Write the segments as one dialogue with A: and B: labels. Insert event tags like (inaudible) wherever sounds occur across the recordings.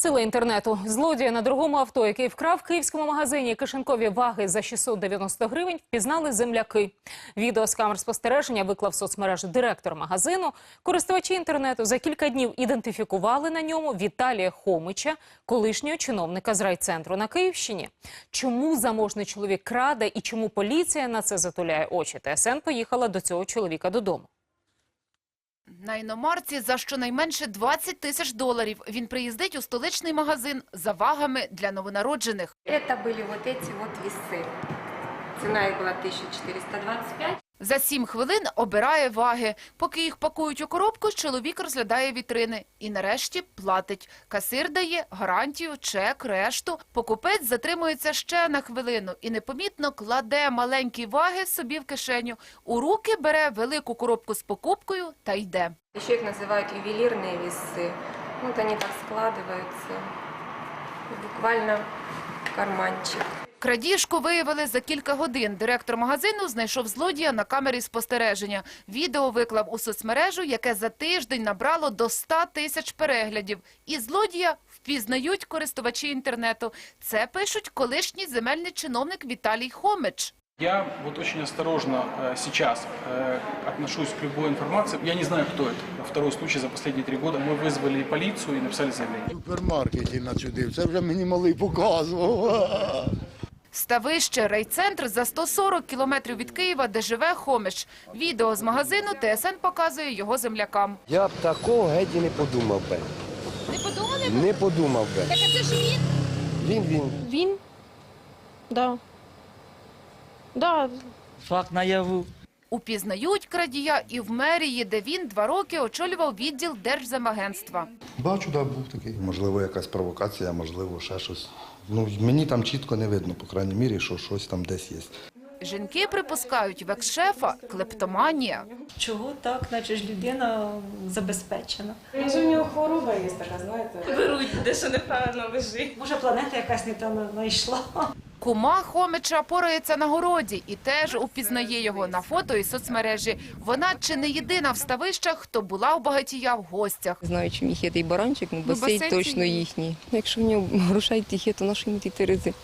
A: Сили інтернету. Злодія на другому авто, який вкрав в київському магазині кишенькові ваги за 690 гривень, впізнали земляки. Відео з камер спостереження виклав в соцмережі директор магазину. Користувачі інтернету за кілька днів ідентифікували на ньому Віталія Хомича, колишнього чиновника з райцентру на Київщині. Чому заможний чоловік краде і чому поліція на це затуляє очі? ТСН поїхала до цього чоловіка додому.
B: На іномарці за щонайменше 20 тисяч доларів він приїздить у столичний магазин за вагами для новонароджених.
C: Это были вот эти вот весы. Цена их была 1425.
B: За сім хвилин обирає ваги. Поки їх пакують у коробку, чоловік розглядає вітрини. І нарешті платить. Касир дає гарантію, чек, решту. Покупець затримується ще на хвилину і непомітно кладе маленькі ваги собі в кишеню. У руки бере велику коробку з покупкою та йде.
C: Еще их называют ювелирные весы. Вот они так складываются. Буквально в карманчик.
B: Крадіжку виявили за кілька годин. Директор магазину знайшов злодія на камері спостереження. Відео виклав у соцмережу, яке за тиждень набрало до 100 тисяч переглядів. І злодія впізнають користувачі інтернету. Це пишуть колишній земельний чиновник Віталій Хомич.
D: Я вот очень осторожно э, сейчас э, отношусь к любой информации. Я не знаю, кто это. Второй случай за последние три года. Мы вызвали полицию и написали заявление.
E: В супермаркеті начудив. Це вже мені малий показував.
B: Ставище, райцентр за 140 кілометрів від Києва, де живе Хомич. Відео з магазину ТСН показує його землякам.
F: Я б такого геть і не подумав би.
B: Не подумали?
F: Не подумав би.
B: Так це ж він.
F: Він він.
G: Він? Да. Да,
H: Факт наяву.
B: Упізнають крадія і в мерії, де він два роки очолював відділ Держземагентства.
E: Бачу, да, був такий. Можливо, якась провокація, можливо, ще щось. Ну, мені там чітко не видно, по крайній мірі, що щось там десь є.
B: Жінки припускають в екс-шефа клептоманія.
I: Чого так, наче ж людина забезпечена.
J: Може, в нього хвороба є така, знаєте?
I: Беруть, де що неправильно лежить. Може, планета якась не там знайшла.
B: Кума Хомича порається на городі і теж упізнає його на фото і соцмережі. Вона чи не єдина в ставищах, хто була у багатія в гостях.
K: Знаю, чим їх є той баранчик, ну
B: Ну,
K: басейн точно їхній. Якщо в нього (laughs) грошей тих є, то на що йому ті терези?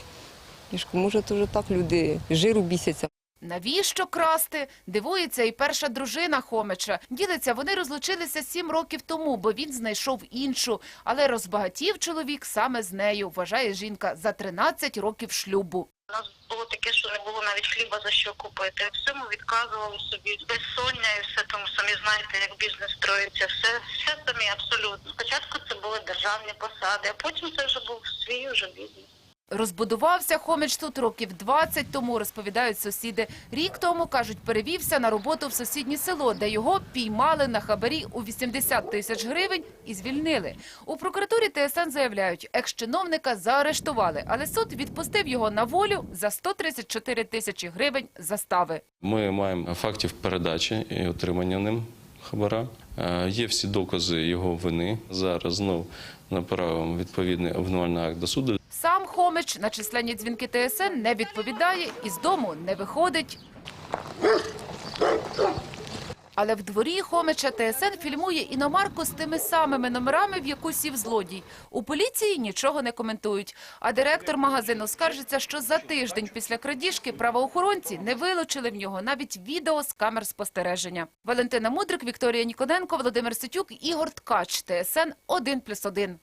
K: Може, то вже так люди жиру бісяться.
B: Навіщо красти? Дивується і перша дружина Хомича. Ділиться, вони розлучилися сім років тому, бо він знайшов іншу. Але розбагатів чоловік саме з нею, вважає жінка, за 13 років шлюбу.
L: У нас було таке, що не було навіть хліба за що купити. Всьому відказували собі безсоння і все тому самі знаєте, як бізнес строїться. Все, все самі абсолютно. Спочатку це були державні посади, а потім це вже був свій уже бізнес.
B: Розбудувався Хомич тут років 20 тому, розповідають сусіди. Рік тому, кажуть, перевівся на роботу в сусіднє село, де його піймали на хабарі у 80 тисяч гривень і звільнили. У прокуратурі ТСН заявляють, екс-чиновника заарештували, але суд відпустив його на волю за 134 тисячі гривень застави.
M: Ми маємо фактів передачі і отримання ним хабара. Е, Є всі докази його вини. Зараз знов направимо відповідний обвинувальний акт до суду.
B: Сам Хомич на численні дзвінки ТСН не відповідає і з дому не виходить. Але в дворі Хомича ТСН фільмує іномарку з тими самими номерами, в яку сів злодій. У поліції нічого не коментують. А директор магазину скаржиться, що за тиждень після крадіжки правоохоронці не вилучили в нього навіть відео з камер спостереження. Валентина Мудрик, Вікторія Ніконенко, Володимир Ситюк, Ігор Ткач. ТСН 1+,1.